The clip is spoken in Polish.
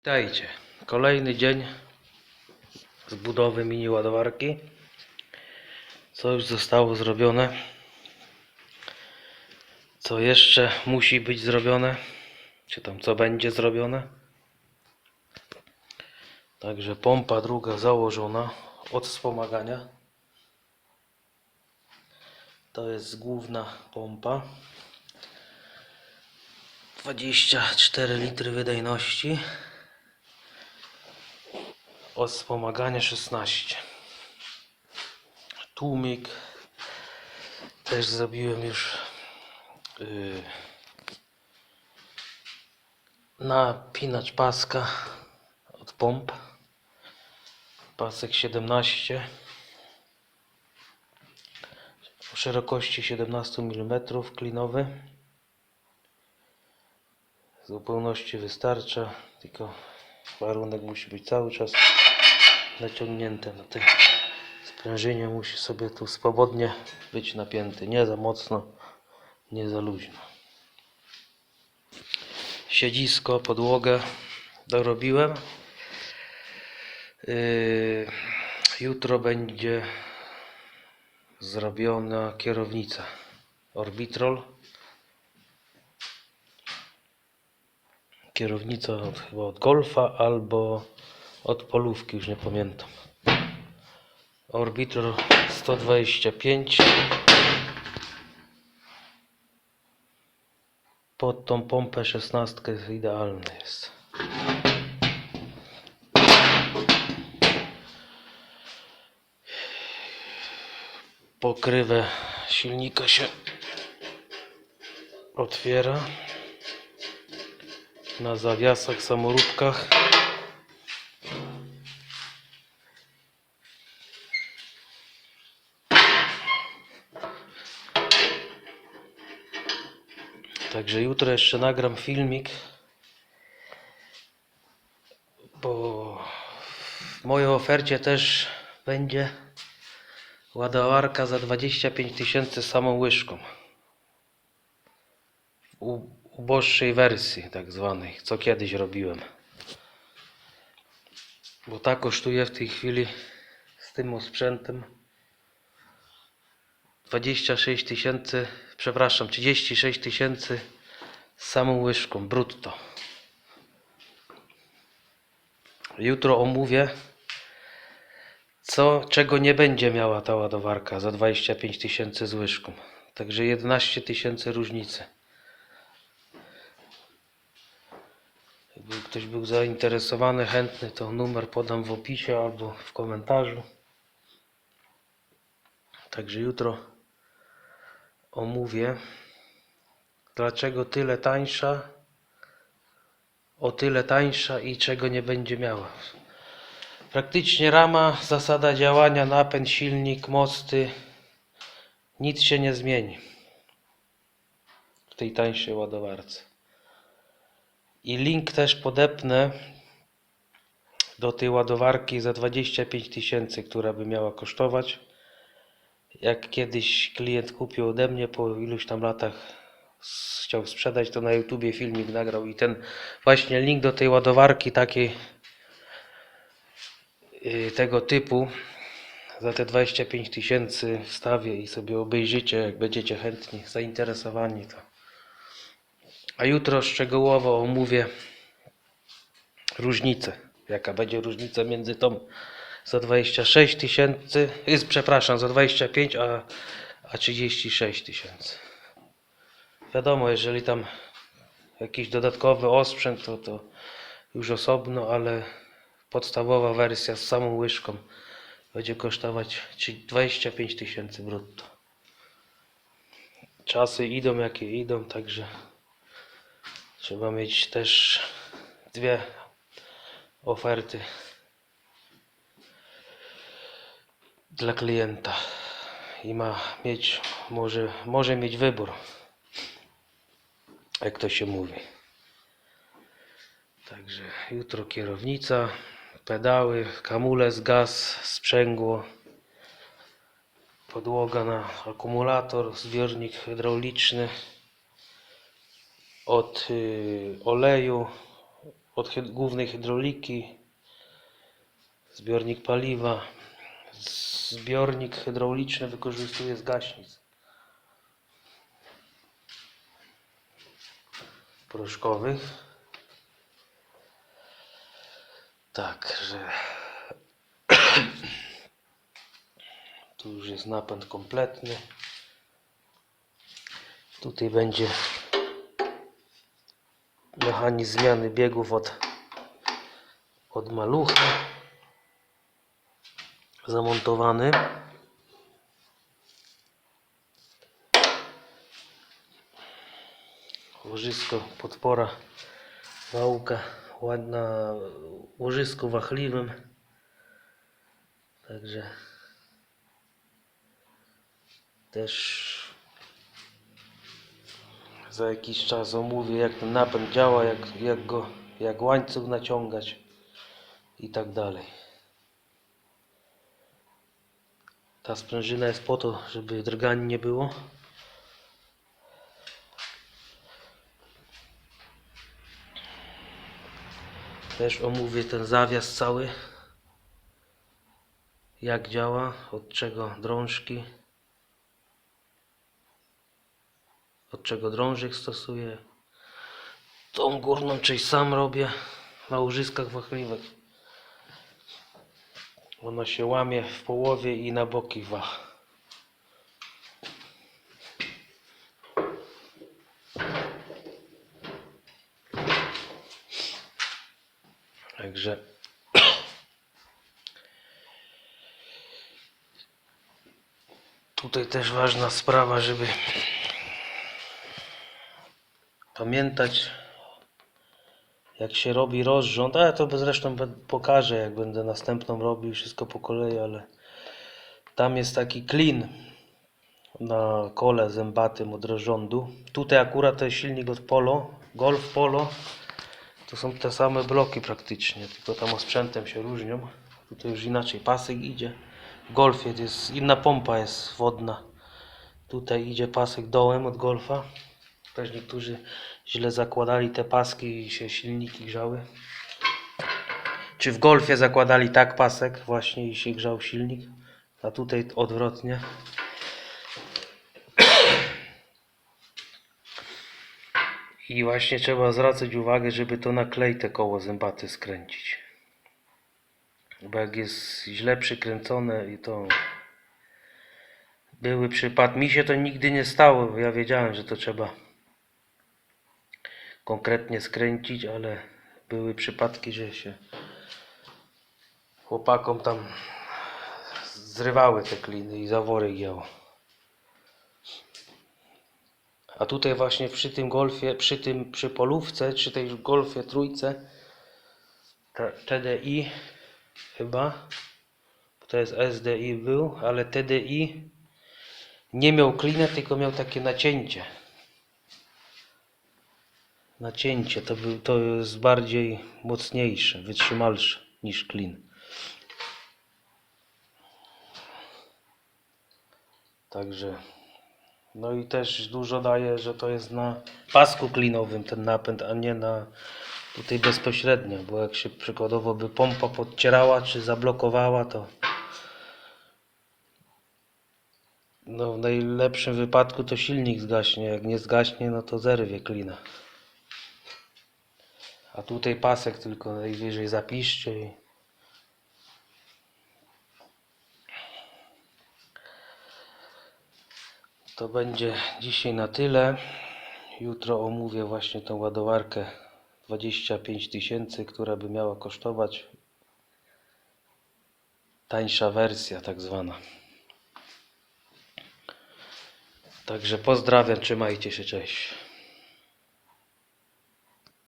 Witajcie. Kolejny dzień z budowy mini ładowarki. Co już zostało zrobione? Co jeszcze musi być zrobione? Czy tam co będzie zrobione? Także pompa druga założona od wspomagania. To jest główna pompa. 24 litry wydajności. Od wspomagania 16. Tłumik też zrobiłem już yy, napinacz paska od pomp. Pasek 17 o szerokości 17 mm klinowy. Zupełności wystarcza, tylko warunek musi być cały czas naciągnięty na tym sprężynie musi sobie tu swobodnie być napięty, nie za mocno, nie za luźno. Siedzisko, podłogę dorobiłem. Yy, jutro będzie zrobiona kierownica Orbitrol. Kierownica od, chyba od Golfa albo od Polówki, już nie pamiętam. Orbitrol 125 pod tą pompę 16 idealny jest. Pokrywę silnika się otwiera na zawiasach, samoróbkach. Także jutro jeszcze nagram filmik, bo w mojej ofercie też będzie ładowarka za 25 tysięcy samą łyżką. U- uboższej wersji tak zwanej, co kiedyś robiłem. Bo ta kosztuje w tej chwili z tym osprzętem 26 tysięcy, przepraszam, 36 tysięcy z samą łyżką brutto. Jutro omówię, co, czego nie będzie miała ta ładowarka za 25 tysięcy z łyżką. Także 11 tysięcy różnicy. Jakby ktoś był zainteresowany, chętny, to numer podam w opisie albo w komentarzu. Także jutro omówię, dlaczego tyle tańsza, o tyle tańsza i czego nie będzie miała. Praktycznie rama, zasada działania, napęd, silnik, mosty, nic się nie zmieni w tej tańszej ładowarce. I link też podepnę do tej ładowarki za 25 tysięcy, która by miała kosztować. Jak kiedyś klient kupił ode mnie po iluś tam latach, chciał sprzedać, to na YouTubie filmik nagrał i ten właśnie link do tej ładowarki takiej yy, tego typu za te 25 tysięcy wstawię i sobie obejrzycie, jak będziecie chętni, zainteresowani to. A jutro szczegółowo omówię różnicę. Jaka będzie różnica między tą za 26 tysięcy, przepraszam, za 25, a, a 36 tysięcy. Wiadomo, jeżeli tam jakiś dodatkowy osprzęt, to, to już osobno, ale podstawowa wersja z samą łyżką będzie kosztować trzy- 25 tysięcy brutto. Czasy idą jakie idą, także trzeba mieć też dwie oferty dla klienta i ma mieć, może, może mieć wybór, jak to się mówi. Także jutro kierownica, pedały, kamulec, gaz, sprzęgło, podłoga na akumulator, zbiornik hydrauliczny od y, oleju, od hyd- głównej hydrauliki, zbiornik paliwa. Zbiornik hydrauliczny wykorzystuje z gaśnic proszkowych. Także tu już jest napęd kompletny. Tutaj będzie mechanizm zmiany biegów od, od malucha zamontowany. Łożysko, podpora, wałka, ładna łożysko wachliwym. Także też za jakiś czas omówię jak ten napęd działa, jak, jak go, jak łańcuch naciągać i tak dalej. Ta sprężyna jest po to, żeby drgań nie było. Też omówię ten zawias cały. Jak działa, od czego drążki, od czego drążek stosuję. Tą górną część sam robię na łożyskach wachliwych. Ono się łamie w połowie i na boki wach. Także tutaj też ważna sprawa, żeby pamiętać jak się robi rozrząd, ale to zresztą pokażę jak będę następną robił wszystko po kolei, ale tam jest taki klin na kole zębatym od rozrządu. Tutaj akurat to jest silnik od Polo, Golf Polo. To są te same bloki praktycznie, tylko tam osprzętem się różnią. Tutaj już inaczej pasek idzie. To jest inna pompa jest wodna. Tutaj idzie pasek dołem od Golfa. Też niektórzy źle zakładali te paski i się silniki grzały. Czy w Golfie zakładali tak pasek właśnie i się grzał silnik, a tutaj odwrotnie. I właśnie trzeba zwracać uwagę, żeby to na klej te koło zębate skręcić. Bo jak jest źle przykręcone i to były przypadki. Mi się to nigdy nie stało, bo ja wiedziałem, że to trzeba konkretnie skręcić, ale były przypadki, że się chłopakom tam zrywały te kliny i zawory gięło. A tutaj właśnie przy tym golfie, przy tym przy polówce, czy tej golfie trójce TDI chyba to jest SDI był, ale TDI nie miał klina, tylko miał takie nacięcie. Nacięcie to, był, to jest bardziej mocniejsze, wytrzymalsze niż klin. Także no i też dużo daje, że to jest na pasku klinowym ten napęd, a nie na tutaj bezpośrednio, bo jak się przykładowo by pompa podcierała czy zablokowała, to no w najlepszym wypadku to silnik zgaśnie, jak nie zgaśnie, no to zerwie klina. A tutaj pasek tylko najwyżej zapiszczy i To będzie dzisiaj na tyle. Jutro omówię właśnie tą ładowarkę 25 tysięcy, która by miała kosztować. Tańsza wersja, tak zwana. Także pozdrawiam, trzymajcie się, cześć.